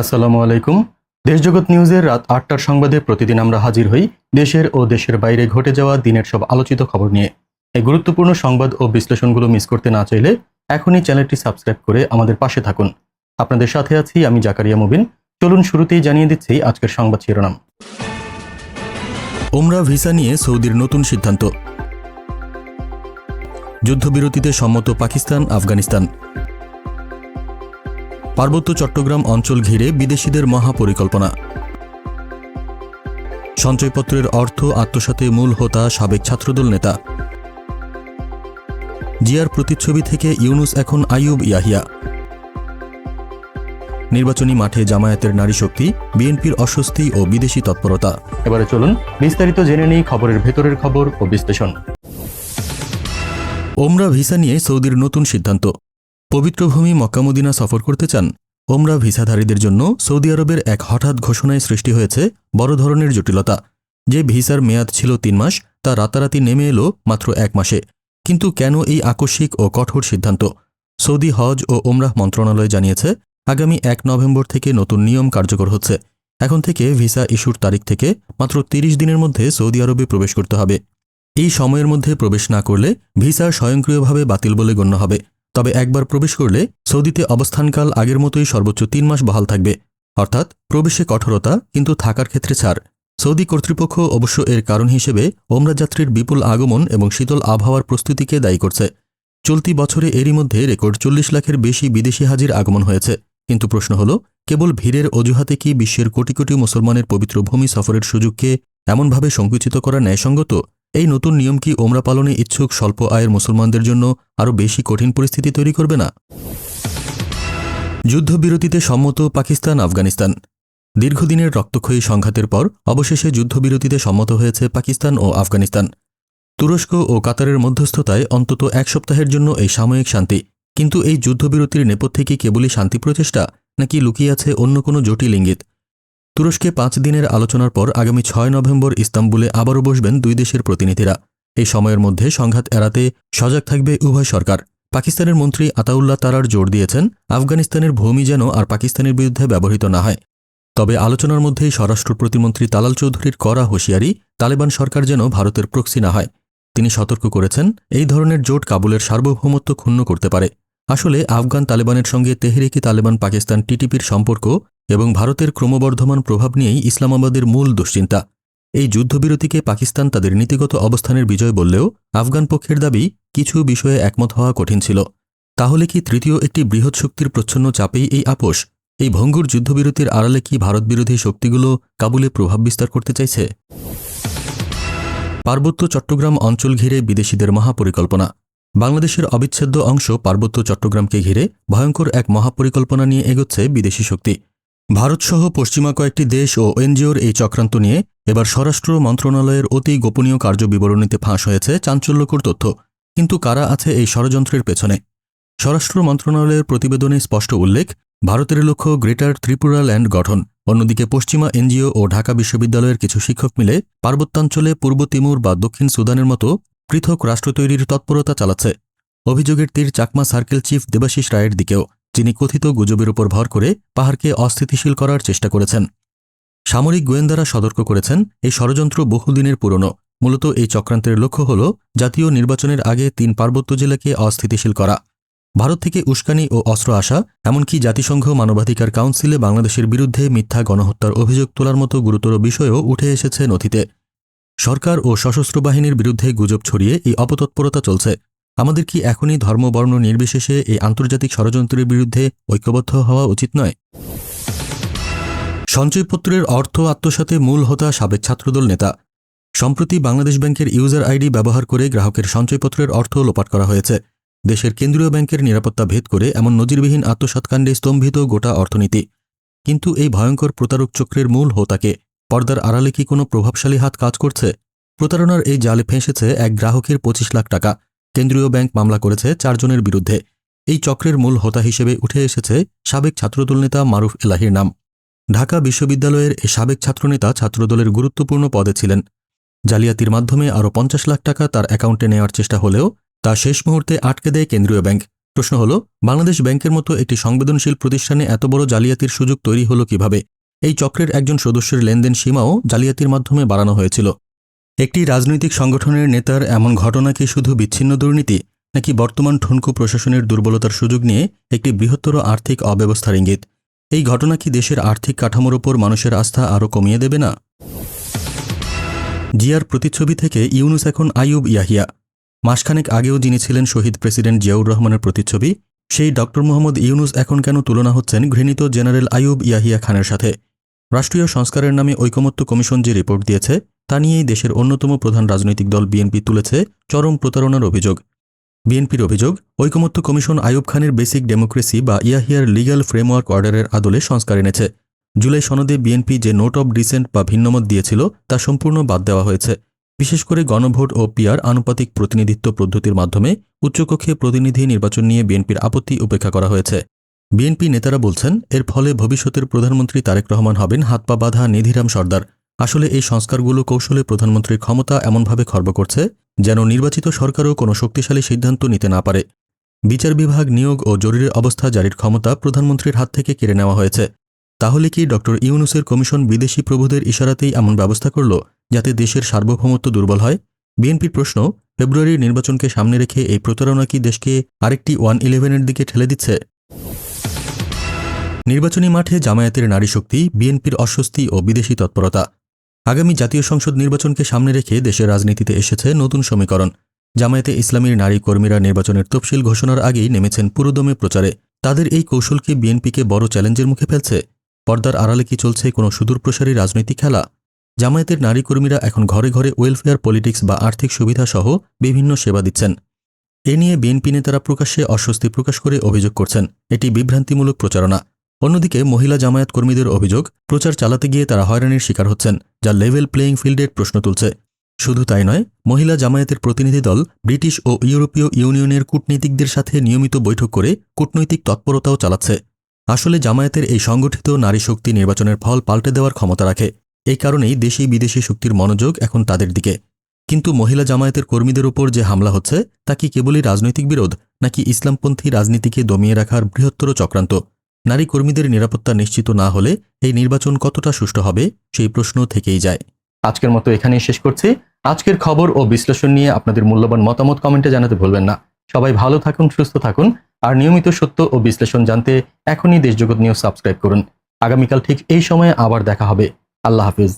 আসসালামু আলাইকুম। দেশজগৎ নিউজের রাত আটটার সংবাদে প্রতিদিন আমরা হাজির হই দেশের ও দেশের বাইরে ঘটে যাওয়া দিনের সব আলোচিত খবর নিয়ে। এই গুরুত্বপূর্ণ সংবাদ ও বিশ্লেষণগুলো মিস করতে না চাইলে এখনই চ্যানেলটি সাবস্ক্রাইব করে আমাদের পাশে থাকুন। আপনাদের সাথে আছি আমি জাকারিয়া মুবিন। চলুন শুরুতেই জানিয়ে দিচ্ছি আজকের সংবাদ শিরোনাম। ওমরা ভিসা নিয়ে সৌদির নতুন সিদ্ধান্ত। যুদ্ধবিরতিতে সম্মত পাকিস্তান, আফগানিস্তান। পার্বত্য চট্টগ্রাম অঞ্চল ঘিরে বিদেশিদের মহাপরিকল্পনা। সঞ্চয়পত্রের অর্থ আত্মসাতে মূল হোতা সাবেক ছাত্রদল নেতা। জিয়ার প্রতিচ্ছবি থেকে ইউনুস এখন আইয়ুব ইয়াহিয়া। নির্বাচনী মাঠে জামায়াতের নারী শক্তি বিএনপির অস্বস্তি ও বিদেশি তৎপরতা। এবারে চলুন বিস্তারিত জেনে নেই খবরের ভেতরের খবর ও বিশ্লেষণ। ওমরা ভিসা নিয়ে সৌদির নতুন সিদ্ধান্ত। পবিত্র ভূমি মক্কামুদিনা সফর করতে চান, ওমরা ভিসাধারীদের জন্য সৌদি আরবের এক হঠাৎ ঘোষণায় সৃষ্টি হয়েছে বড় ধরনের জটিলতা। যে ভিসার মেয়াদ ছিল তিন মাস, তা রাতারাতি নেমে এলো মাত্র এক মাসে। কিন্তু কেন এই আকস্মিক ও কঠোর সিদ্ধান্ত? সৌদি হজ ও ওমরাহ মন্ত্রণালয় জানিয়েছে, আগামী এক নভেম্বর থেকে নতুন নিয়ম কার্যকর হচ্ছে। এখন থেকে ভিসা ইস্যুর তারিখ থেকে মাত্র তিরিশ দিনের মধ্যে সৌদি আরবে প্রবেশ করতে হবে। এই সময়ের মধ্যে প্রবেশ না করলে ভিসা স্বয়ংক্রিয়ভাবে বাতিল বলে গণ্য হবে। তবে একবার প্রবেশ করলে সৌদিতে অবস্থানকাল আগের মতোই সর্বোচ্চ তিন মাস বহাল থাকবে। অর্থাৎ প্রবেশে কঠোরতা কিন্তু থাকার ক্ষেত্রে ছাড়। সৌদি কর্তৃপক্ষ অবশ্য এর কারণ হিসেবে ওমরা যাত্রীর বিপুল আগমন এবং শীতল আবহাওয়ার প্রস্তুতিকে দায়ী করছে। চলতি বছরে এরই মধ্যে রেকর্ড চল্লিশ লাখের বেশি বিদেশি হাজির আগমন হয়েছে। কিন্তু প্রশ্ন হল, কেবল ভিড়ের অজুহাতে কি বিশ্বের কোটি কোটি মুসলমানের পবিত্র ভূমি সফরের সুযোগকে এমনভাবে সংকুচিত করা ন্যায়সঙ্গত? এই নতুন নিয়ম কি ওমরা পালনে ইচ্ছুক স্বল্প আয়ের মুসলমানদের জন্য আরও বেশি কঠিন পরিস্থিতি তৈরি করবে না? যুদ্ধবিরতিতে সম্মত পাকিস্তান, আফগানিস্তান। দীর্ঘদিনের রক্তক্ষয়ী সংঘাতের পর অবশেষে যুদ্ধবিরতিতে সম্মত হয়েছে পাকিস্তান ও আফগানিস্তান। তুরস্ক ও কাতারের মধ্যস্থতায় অন্তত এক সপ্তাহের জন্য এই সাময়িক শান্তি। কিন্তু এই যুদ্ধবিরতির নেপথ্যে কি কেবলই শান্তি প্রচেষ্টা, নাকি লুকিয়ে আছে অন্য কোনো জটিল ইঙ্গিত? তুরস্কে পাঁচ দিনের আলোচনার পর আগামী ছয় নভেম্বর ইস্তাম্বুলে আবারও বসবেন দুই দেশের প্রতিনিধিরা। এই সময়ের মধ্যে সংঘাত এড়াতে সজাগ থাকবে উভয় সরকার। পাকিস্তানের মন্ত্রী আতাউল্লাহ তারার জোর দিয়েছেন, আফগানিস্তানের ভূমি যেন আর পাকিস্তানের বিরুদ্ধে ব্যবহৃত না হয়। তবে আলোচনার মধ্যেই স্বরাষ্ট্র প্রতিমন্ত্রী তালাল চৌধুরীর করা হুঁশিয়ারি, তালেবান সরকার যেন ভারতের প্রক্সি না হয়। তিনি সতর্ক করেছেন, এই ধরনের জোট কাবুলের সার্বভৌমত্ব ক্ষুণ্ণ করতে পারে। আসলে আফগান তালেবানের সঙ্গে তেহরিকি তালেবান পাকিস্তান টিটিপির সম্পর্ক এবং ভারতের ক্রমবর্ধমান প্রভাব নিয়েই ইসলামাবাদের মূল দুশ্চিন্তা। এই যুদ্ধবিরতিকে পাকিস্তান তাদের নীতিগত অবস্থানের বিজয় বললেও আফগান পক্ষের দাবি কিছু বিষয়ে একমত হওয়া কঠিন ছিল। তাহলে কি তৃতীয় একটি বৃহৎ শক্তির প্রচ্ছন্ন চাপেই এই আপোষ? এই ভঙ্গুর যুদ্ধবিরতির আড়ালে কি ভারতবিরোধী শক্তিগুলো কাবুলে প্রভাব বিস্তার করতে চাইছে? পার্বত্য চট্টগ্রাম অঞ্চল ঘিরে বিদেশিদের মহাপরিকল্পনা। বাংলাদেশের অবিচ্ছেদ্য অংশ পার্বত্য চট্টগ্রামকে ঘিরে ভয়ঙ্কর এক মহাপরিকল্পনা নিয়ে এগোচ্ছে বিদেশি শক্তি। ভারতসহ পশ্চিমা কয়েকটি দেশ ও এনজিওর এই চক্রান্ত নিয়ে এবার স্বরাষ্ট্র মন্ত্রণালয়ের অতি গোপনীয় কার্য বিবরণীতে ফাঁস হয়েছে চাঞ্চল্যকর তথ্য। কিন্তু কারা আছে এই ষড়যন্ত্রের পেছনে? স্বরাষ্ট্র মন্ত্রণালয়ের প্রতিবেদনে স্পষ্ট উল্লেখ, ভারতের লক্ষ্য গ্রেটার ত্রিপুরা ল্যান্ড গঠন। অন্যদিকে পশ্চিমা এনজিও ও ঢাকা বিশ্ববিদ্যালয়ের কিছু শিক্ষক মিলে পার্বত্যাঞ্চলে পূর্ব তিমুর বা দক্ষিণ সুদানের মতো পৃথক রাষ্ট্র তৈরির তৎপরতা চালাচ্ছে। অভিযোগের তীর চাকমা সার্কেল চিফ দেবাশিস রায়ের দিকেও। যিনি কথিত গুজবের উপর ভর করে পাহাড়কে অস্থিতিশীল করার চেষ্টা করেছেন। সামরিক গোয়েন্দারা সতর্ক করেছেন, এই ষড়যন্ত্র বহুদিনের পুরনো। মূলত এই চক্রান্তের লক্ষ্য হল জাতীয় নির্বাচনের আগে তিন পার্বত্য জেলাকে অস্থিতিশীল করা। ভারত থেকে উস্কানি ও অস্ত্র আসা, এমনকি জাতিসংঘ মানবাধিকার কাউন্সিলে বাংলাদেশের বিরুদ্ধে মিথ্যা গণহত্যার অভিযোগ তোলার মতো গুরুতর বিষয়ও উঠে এসেছে নথিতে। সরকার ও সশস্ত্র বাহিনীর বিরুদ্ধে গুজব ছড়িয়ে এই অপতৎপরতা চলছে। আমাদের কি এখনই ধর্মবর্ণ নির্বিশেষে এই আন্তর্জাতিক ষড়যন্ত্রের বিরুদ্ধে ঐক্যবদ্ধ হওয়া উচিত নয়? সঞ্চয়পত্রের অর্থ আত্মসাতে মূল হতা সাবেক ছাত্রদল নেতা। সম্প্রতি বাংলাদেশ ব্যাংকের ইউজার আইডি ব্যবহার করে গ্রাহকের সঞ্চয়পত্রের অর্থ লোপাট করা হয়েছে। দেশের কেন্দ্রীয় ব্যাংকের নিরাপত্তা ভেদ করে এমন নজিরবিহীন আত্মসাৎকাণ্ডে স্তম্ভিত গোটা অর্থনীতি। কিন্তু এই ভয়ঙ্কর প্রতারক চক্রের মূল হোতাকে পর্দার আড়ালে কি কোনো প্রভাবশালী হাত কাজ করছে? প্রতারণার এই জালে ফেঁসেছে এক গ্রাহকের পঁচিশ লাখ টাকা। কেন্দ্রীয় ব্যাংক মামলা করেছে চারজনের বিরুদ্ধে। এই চক্রের মূল হোতা হিসেবে উঠে এসেছে সাবেক ছাত্রদল নেতা মারুফ এলাহির নাম। ঢাকা বিশ্ববিদ্যালয়ের এই সাবেক ছাত্রনেতা ছাত্রদলের গুরুত্বপূর্ণ পদে ছিলেন। জালিয়াতির মাধ্যমে আরও পঞ্চাশ লাখ টাকা তার অ্যাকাউন্টে নেওয়ার চেষ্টা হলেও তা শেষ মুহূর্তে আটকে দেয় কেন্দ্রীয় ব্যাংক। প্রশ্ন হল, বাংলাদেশ ব্যাংকের মতো একটি সংবেদনশীল প্রতিষ্ঠানে এত বড় জালিয়াতির সুযোগ তৈরি হলো কীভাবে? এই চক্রের একজন সদস্যের লেনদেন সীমাও জালিয়াতির মাধ্যমে বাড়ানো হয়েছিল। একটি রাজনৈতিক সংগঠনের নেতার এমন ঘটনা কি শুধু বিচ্ছিন্ন দুর্নীতি, নাকি বর্তমান ঠুনকু প্রশাসনের দুর্বলতার সুযোগ নিয়ে একটি বৃহত্তর আর্থিক অব্যবস্থার ইঙ্গিত? এই ঘটনা কি দেশের আর্থিক কাঠামোর ওপর মানুষের আস্থা আরও কমিয়ে দেবে না? জিয়ার প্রতিচ্ছবি থেকে ইউনুস এখন আইয়ুব ইয়াহিয়া। মাসখানেক আগেও যিনি ছিলেন শহীদ প্রেসিডেন্ট জিয়াউর রহমানের প্রতিচ্ছবি, সেই ডক্টর মোহাম্মদ ইউনুস এখন কেন তুলনা হচ্ছেন ঘৃণিত জেনারেল আইয়ুব ইয়াহিয়া খানের সাথে? রাষ্ট্রীয় সংস্কারের নামে ঐকমত্য কমিশন যে রিপোর্ট দিয়েছে তা নিয়েই দেশের অন্যতম প্রধান রাজনৈতিক দল বিএনপি তুলেছে চরম প্রতারণার অভিযোগ। বিএনপির অভিযোগ, ঐকমত্য কমিশন আইয়ুব খানের বেসিক ডেমোক্রেসি বা ইয়াহিয়ার লিগ্যাল ফ্রেমওয়ার্ক অর্ডারের আদলে সংস্কার এনেছে। জুলাই সনদে বিএনপি যে নোট অব ডিসেন্ট বা ভিন্নমত দিয়েছিল, তা সম্পূর্ণ বাদ দেওয়া হয়েছে। বিশেষ করে গণভোট ও পিয়ার আনুপাতিক প্রতিনিধিত্ব পদ্ধতির মাধ্যমে উচ্চকক্ষে প্রতিনিধি নির্বাচন নিয়ে বিএনপির আপত্তি উপেক্ষা করা হয়েছে। বিএনপি নেতারা বলছেন, এর ফলে ভবিষ্যতের প্রধানমন্ত্রী তারেক রহমান হবেন হাত পা বাঁধা নিধিরাম সর্দার। আসলে এই সংস্কারগুলো কৌশলে প্রধানমন্ত্রীর ক্ষমতা এমনভাবে খর্ব করছে যেন নির্বাচিত সরকারও কোনো শক্তিশালী সিদ্ধান্ত নিতে না পারে। বিচার বিভাগ নিয়োগ ও জরুরি অবস্থা জারির ক্ষমতা প্রধানমন্ত্রীর হাত থেকে কেড়ে নেওয়া হয়েছে। তাহলে কি ডক্টর ইউনুসের কমিশন বিদেশি প্রভুদের ইশারাতেই এমন ব্যবস্থা করল যাতে দেশের সার্বভৌমত্ব দুর্বল হয়? বিএনপির প্রশ্ন, ফেব্রুয়ারির নির্বাচনকে সামনে রেখে এই প্রতারণা কি দেশকে আরেকটি ওয়ান ইলেভেনের দিকে ঠেলে দিচ্ছে? নির্বাচনী মাঠে জামায়াতের নারী শক্তি বিএনপির অস্বস্তি ও বিদেশি তৎপরতা। আগামী জাতীয় সংসদ নির্বাচনকে সামনে রেখে দেশের রাজনীতিতে এসেছে নতুন সমীকরণ। জামায়াতে ইসলামীর নারী কর্মীরা নির্বাচনের তফসিল ঘোষণার আগেই নেমেছেন পুরোদমে প্রচারে। তাদের এই কৌশলকে বিএনপিকে বড় চ্যালেঞ্জের মুখে ফেলছে। পর্দার আড়ালে কি চলছে কোনো সুদূরপ্রসারী রাজনৈতিক খেলা? জামায়াতের নারী কর্মীরা এখন ঘরে ঘরে ওয়েলফেয়ার, পলিটিক্স বা আর্থিক সুবিধা সহ বিভিন্ন সেবা দিচ্ছেন। এ নিয়ে বিএনপি নেতারা প্রকাশ্যে অস্বস্তি প্রকাশ করে অভিযোগ করছেন। এটি বিভ্রান্তিমূলক প্রচারণা। অন্যদিকে মহিলা জামায়াত কর্মীদের অভিযোগ, প্রচার চালাতে গিয়ে তারা হয়রানির শিকার হচ্ছেন, যা লেভেল প্লেয়িং ফিল্ডের প্রশ্ন তুলছে। শুধু তাই নয়, মহিলা জামায়াতের প্রতিনিধি দল, ব্রিটিশ ও ইউরোপীয় ইউনিয়নের কূটনীতিকদের সাথে নিয়মিত বৈঠক করে কূটনৈতিক তৎপরতাও চালাচ্ছে। আসলে জামায়াতের এই সংগঠিত নারী শক্তি নির্বাচনের ফল পাল্টে দেওয়ার ক্ষমতা রাখে। এই কারণেই দেশি বিদেশি শক্তির মনোযোগ এখন তাদের দিকে। কিন্তু মহিলা জামায়াতের কর্মীদের উপর যে হামলা হচ্ছে, তা কি কেবলই রাজনৈতিক বিরোধ, নাকি ইসলামপন্থী রাজনীতিকে দমিয়ে রাখার বৃহত্তর চক্রান্ত? নারী কর্মীদের নিরাপত্তা নিশ্চিত না হলে এই নির্বাচন কতটা সুষ্ঠু হবে সেই প্রশ্ন থেকেই যায়। আজকের মতো এখানেই শেষ করছি। আজকের খবর ও বিশ্লেষণ নিয়ে আপনাদের মূল্যবান মতামত কমেন্টে জানাতে ভুলবেন না। সবাই ভালো থাকুন, সুস্থ থাকুন আর নিয়মিত সত্য ও বিশ্লেষণ জানতে এখনই দেশজগৎ নিউজ সাবস্ক্রাইব করুন। আগামীকাল ঠিক এই সময়ে আবার দেখা হবে। আল্লাহ হাফিজ।